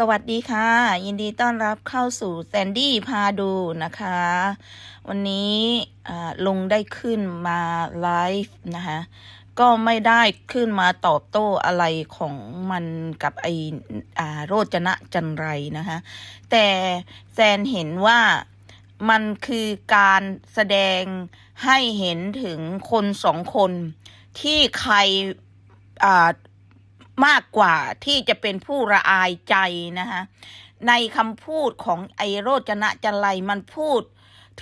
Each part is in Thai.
สวัสดีค่ะ ยินดีต้อนรับเข้าสู่แซนดี้พาดูนะคะ วันนี้ลุงได้ขึ้นมาไลฟ์นะคะ ก็ไม่ได้ขึ้นมาตอบโต้อะไรของมันกับไออโรจนะจันไรนะคะ แต่แซนเห็นว่ามันคือการแสดงให้เห็นถึงคนสองคนที่ใครอ่า มากกว่าที่จะเป็นผู้ระอายใจนะคะในคำพูดของไอโรจนะจันไรมันพูด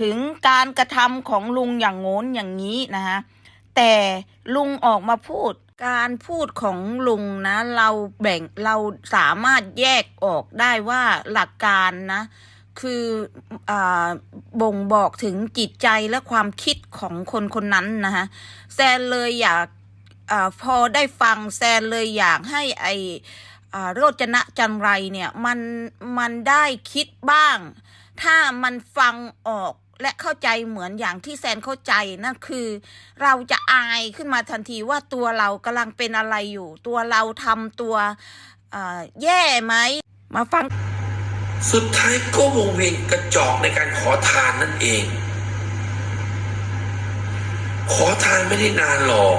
ถึงการกระทำของลุงอย่างโงนอย่างนี้นะคะแต่ลุงออกมาพูด การพูดของลุงนะ เราแบ่งเราสามารถแยกออกได้ว่าหลักการนะ คืออบ่งบอกถึงจิตใจและความคิดของคนคนนั้นนะคะแซนเลยอยาก อพอได้ฟังแซนเลยอยากให้ไอโรจนะจันไรเนี่ยมันมันได้คิดบ้าง ถ้ามันฟังออกและเข้าใจเหมือนอย่างที่แซนเข้าใจนั่นคือ เราจะอายขึ้นมาทันทีว่าตัวเรากำลังเป็นอะไรอยู่ ตัวเราทำตัวแย่ไหมมาฟัง สุดท้ายก็วงเวียนกระจอกในการขอทานนั่นเอง ขอทานไม่ได้นานหรอก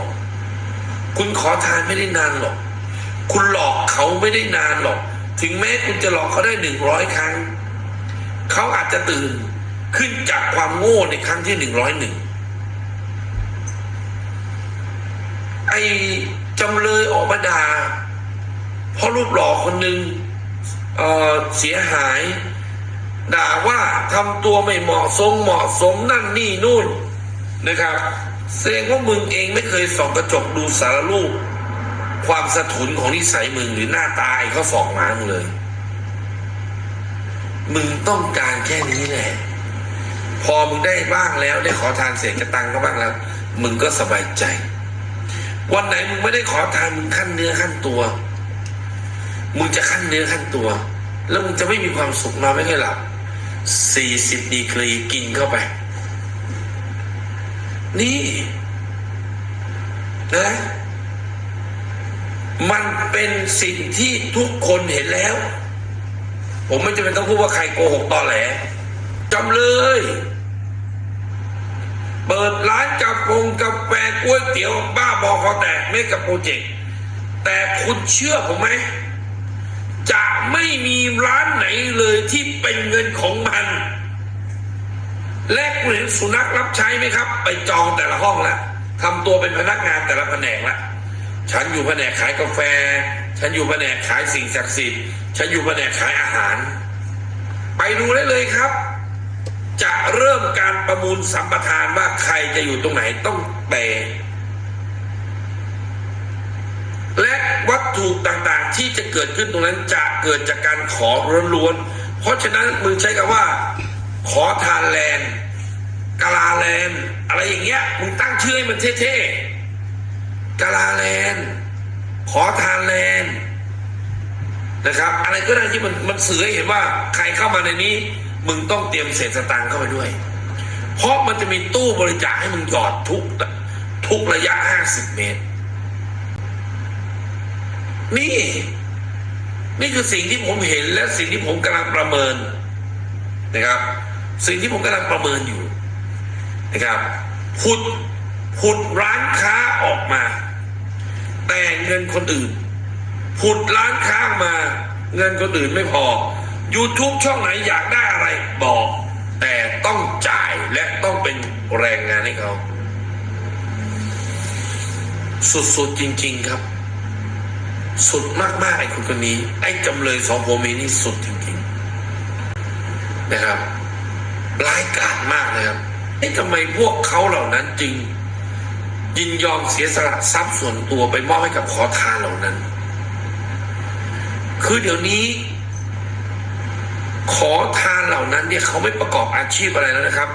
คุณขอทานไม่ได้นานหรอก คุณหลอกเขาไม่ได้นานหรอก ถึงแม้คุณจะหลอกเขาได้หนึ่งร้อยครั้ง เขาอาจจะตื่นขึ้นจากความโง่ในครั้งที่หนึ่งร้อยหนึ่งไอ้จำเลยออกมาด่าเพราะรูปหล่อคนหนึ่งเเสียหาย ด่าว่าทำตัวไม่เหมาะสมเหมาะสมนั่นนี่นู่นนะครับ แสดงว่ามึงเองไม่เคยส่องกระจกดูสารรูป ความสะทุนของนิสัยมึงหรือหน้าตาไอ้เขาส่องมามึงเลย มึงต้องการแค่นี้แหละ พอมึงได้บ้างแล้วได้ขอทานเสียกระตังก็บ้างแล้ว มึงก็สบายใจ วันไหนมึงไม่ได้ขอทานมึงขั้นเนื้อขั้นตัว มึงจะขั้นเนื้อขั้นตัว แล้วมึงจะไม่มีความสุขนอนไม่ค่อยหลับสี่สิบดีกรีกินเข้าไป นี่ นะ มันเป็นสิ่งที่ทุกคนเห็นแล้ว ผมไม่จำเป็นต้องพูดว่าใครโกหกตอแหลจำเลย เปิดร้านกาแฟกาแฟก๋วยเตี๋ยว บ้าบอคอแตกไม่กับโปรเจกต์แต่คุณเชื่อผมไหมจะไม่มีร้านไหนเลยที่เป็นเงินของมัน และคุณเห็นสุนัขรับใช้ไหมครับ ไปจองแต่ละห้องละทำตัวเป็นพนักงานแต่ละแผนกละฉันอยู่แผนกขายกาแฟ ฉันอยู่แผนกขายสิ่งศักดิ์สิทธิ์ฉันอยู่แผนกขายอาหาร ไปดูได้เลยครับ จะเริ่มการประมูลสัมปทานว่าใครจะอยู่ตรงไหนต้องแปลและวัตถุต่างๆที่จะเกิดขึ้นตรงนั้นจะเกิดจากการขอล้วนๆเพราะฉะนั้นมึงใช้คำว่า ขอทานแลนด์กาลาแลนด์อะไรอย่างเงี้ยมึงตั้งชื่อให้มันเท่ๆกาลาแลนด์ขอทานแลนด์นะครับ อะไรก็ได้ที่มันมันสื่อให้เห็นว่าใครเข้ามาในนี้ มึงต้องเตรียมเศษสตางค์เข้าไปด้วย เพราะมันจะมีตู้บริจาคให้มึงหยอดทุกทุกระยะ50เมตร นี่ นี่คือสิ่งที่ผมเห็นและสิ่งที่ผมกำลังประเมินนะครับ สิ่งที่ผมกำลังประเมินอยู่นะครับขุดขุดร้านค้าออกมา แต่เงินคนอื่นผุดร้านค้ามา เงินคนอื่นไม่พอ YouTube ช่องไหนอยากได้อะไรบอก แต่ต้องจ่ายและต้องเป็นแรงงานให้เขาสุดๆจริง ๆครับ สุดมากๆไอ้คนคนนี้ ไอ้จำเลยสองผัวเมียนี่สุดจริง ๆ นะครับ ร้ายกาจมากนะครับไอ้ทำไมพวกเขาเหล่านั้นจึงยินยอมเสียสละทรัพย์ส่วนตัวไปมอบให้กับขอทานเหล่านั้น คือเดี๋ยวนี้ ขอทานเหล่านั้นเนี่ยเขาไม่ประกอบอาชีพอะไรแล้วนะครับ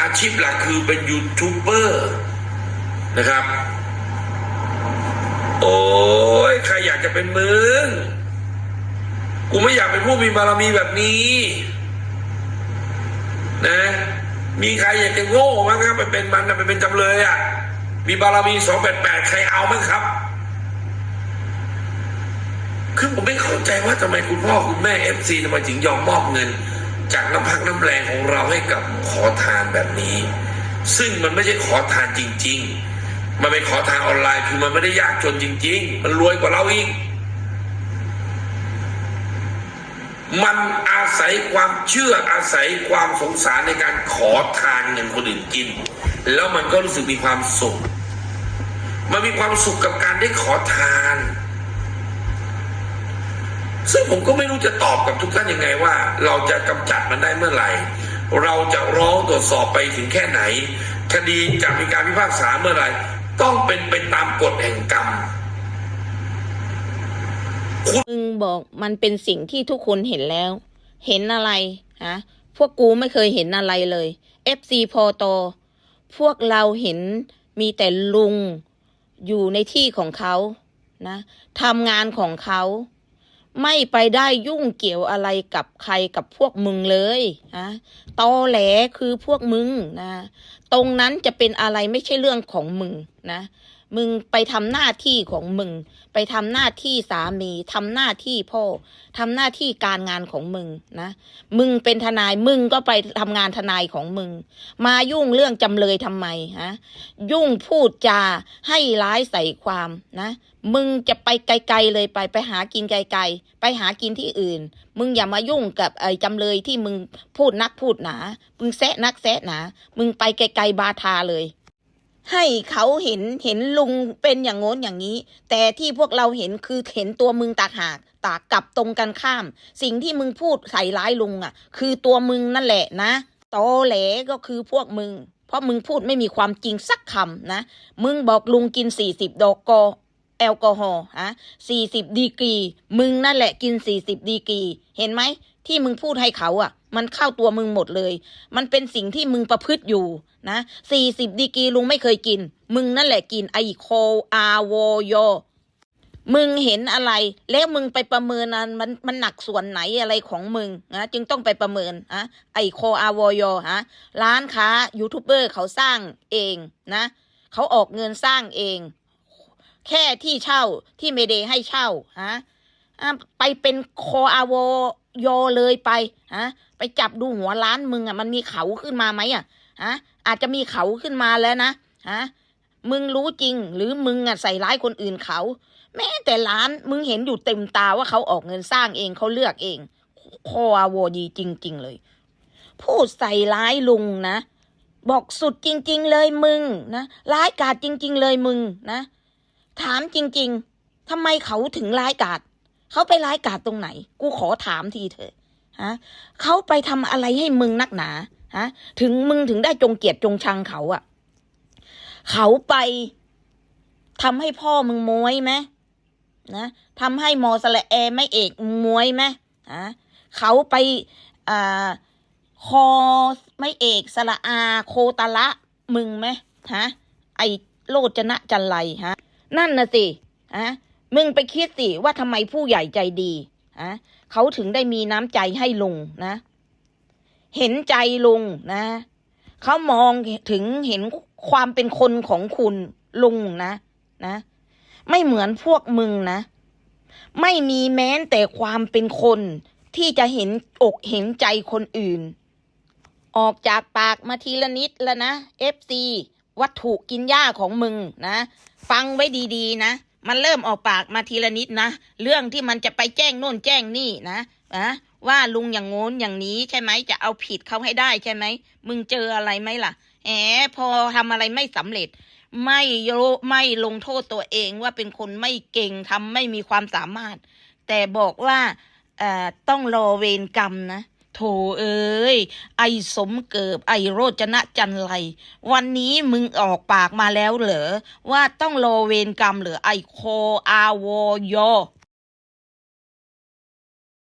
อาชีพหลักคือเป็นยูทูบเบอร์นะครับ โอ้ยใครอยากจะเป็นมึงกูไม่อยากเป็นผู้มีบารมีแบบนี้ นะ มีใครอยากจะโง่มั้งครับไปเป็นมันไปเป็นจำเลยอะ มีบารมีสองแปดแปดใครเอามั้งครับ คือผมไม่เข้าใจว่าทำไมคุณพ่อคุณแม่เอฟซีทำไมถึงยอมมอบเงิน จากน้ำพักน้ำแรงของเราให้กับขอทานแบบนี้ ซึ่งมันไม่ใช่ขอทานจริง ๆ มันเป็นขอทานออนไลน์คือมันไม่ได้ยากจนจริง ๆ มันรวยกว่าเราอีก มันอาศัยความเชื่ออาศัยความสงสารในการขอทานเงินคนอื่นกิน แล้วมันก็รู้สึกมีความสุข มันมีความสุขกับการได้ขอทาน ซึ่งผมก็ไม่รู้จะตอบกับทุกท่านยังไงว่า เราจะกำจัดมันได้เมื่อไหร่ เราจะร้องตรวจสอบไปถึงแค่ไหน คดีจะมีการพิพากษาเมื่อไหร่ ต้องเป็นไปตามกฎแห่งกรรม มึงบอกมันเป็นสิ่งที่ทุกคนเห็นแล้ว เห็นอะไรฮะพวกกูไม่เคยเห็นอะไรเลย FC พอโตพวกเราเห็นมีแต่ลุงอยู่ในที่ของเขานะทำงานของเขา ไม่ไปได้ยุ่งเกี่ยวอะไรกับใครกับพวกมึงเลยนะตอแหลคือพวกมึงนะ ตรงนั้นจะเป็นอะไรไม่ใช่เรื่องของมึงนะ มึงไปทำหน้าที่ของมึง ไปทำหน้าที่สามีทำหน้าที่พ่อทำหน้าที่การงานของมึงนะ มึงเป็นทนายมึงก็ไปทำงานทนายของมึง มายุ่งเรื่องจำเลยทำไมฮะยุ่งพูดจาให้ร้ายใส่ความนะ มึงจะไปไกลๆเลยไปไปหากินไกลๆไปหากินที่อื่น มึงอย่ามายุ่งกับไอ้จำเลยที่มึงพูดนักพูดหนา มึงแซะนักแซะหนา มึงไปไกลๆบาทาเลย ให้เขาเห็นเห็นลุงเป็นอย่างโน้นอย่างนี้ แต่ที่พวกเราเห็นคือเห็นตัวมึงตากหากตากกลับตรงกันข้าม สิ่งที่มึงพูดใส่ร้ายลุงอะ คือตัวมึงนั่นแหละนะตอแหลก็คือพวกมึง เพราะมึงพูดไม่มีความจริงสักคำนะ มึงบอกลุงกินสี่สิบดอกกอแอลกอฮอล์ฮะสี่สิบดีกรี มึงนั่นแหละกินสี่สิบดีกรี เห็นไหมที่มึงพูดให้เขาอะ มันเข้าตัวมึงหมดเลย มันเป็นสิ่งที่มึงประพฤติอยู่นะสี่สิบดีกีลุงไม่เคยกิน มึงนั่นแหละกินไอโคอาโวโยมึงเห็นอะไร แล้วมึงไปประเมินอันมันมันหนักส่วนไหนอะไรของมึงนะจึงต้องไปประเมินอะไอโคอาโวโยฮะร้านค้ายูทูบเบอร์เขาสร้างเองนะเขาออกเงินสร้างเอง แค่ที่เช่าที่เมเดให้เช่าฮะอะไปเป็นโคอาโวโยเลยไปฮะ ไปจับดูหัวร้านมึงอะมันมีเขาขึ้นมาไหมอะฮะอาจจะมีเขาขึ้นมาแล้วนะฮะมึงรู้จริง หรือมึงอะใส่ร้ายคนอื่นเขา แม้แต่ร้านมึงเห็นอยู่เต็มตาว่าเขาออกเงินสร้างเองเขาเลือกเองคอวดีจริง ๆ เลย พูดใส่ร้ายลุงนะ บอกสุดจริง ๆ เลยมึงนะร้ายกาจจริง ๆ เลยมึงนะ ถามจริง ๆทำไมเขาถึงร้ายกาจเขาไปร้ายกาจตรงไหน กูขอถามทีเถอะ ฮะเขาไปทำอะไรให้มึงนักหนาฮะถึงมึงถึงได้จงเกลียดจงชังเขาอะเขาไปทำให้พ่อมึงมวยไหมนะทำให้มอสละแอไม่เอกมวยไหมฮะเขาไปอ่าคอไม่เอกสละอา โคตะละมึงไหมฮะไอโลจนะจันไรฮะ นั่นน่ะสิฮะมึงไปคิดสิว่าทำไมผู้ใหญ่ใจดีฮะ เขาถึงได้มีน้ำใจให้ลุงนะ เห็นใจลุงนะเขามองถึงเห็นความเป็นคนของคุณลุงนะนะ ไม่เหมือนพวกมึงนะ ไม่มีแม้แต่ความเป็นคนที่จะเห็นอกเห็นใจคนอื่น ออกจากปากมาทีละนิดแล้วนะ FC วัตถุกินหญ้าของมึงนะ ฟังไว้ดี ๆ นะ มันเริ่มออกปากมาทีละนิดนะ เรื่องที่มันจะไปแจ้งโน่นแจ้งนี่นะนะว่าลุงอย่างโน้นอย่างนี้ใช่ไหมจะเอาผิดเขาให้ได้ใช่ไหมมึงเจออะไรไหมล่ะแหมพอทำอะไรไม่สำเร็จ ไม่โยไม่ลงโทษตัวเองว่าเป็นคนไม่เก่งทำไม่มีความสามารถ แต่บอกว่าเอ่อต้องรอเวรกรรมนะ โถเอ้ย ไอสมเกิบไอโรจนะจันไร วันนี้มึงออกปากมาแล้วเหรอ ว่าต้องรอเวนกรรมเหรือไอโคอาโวโย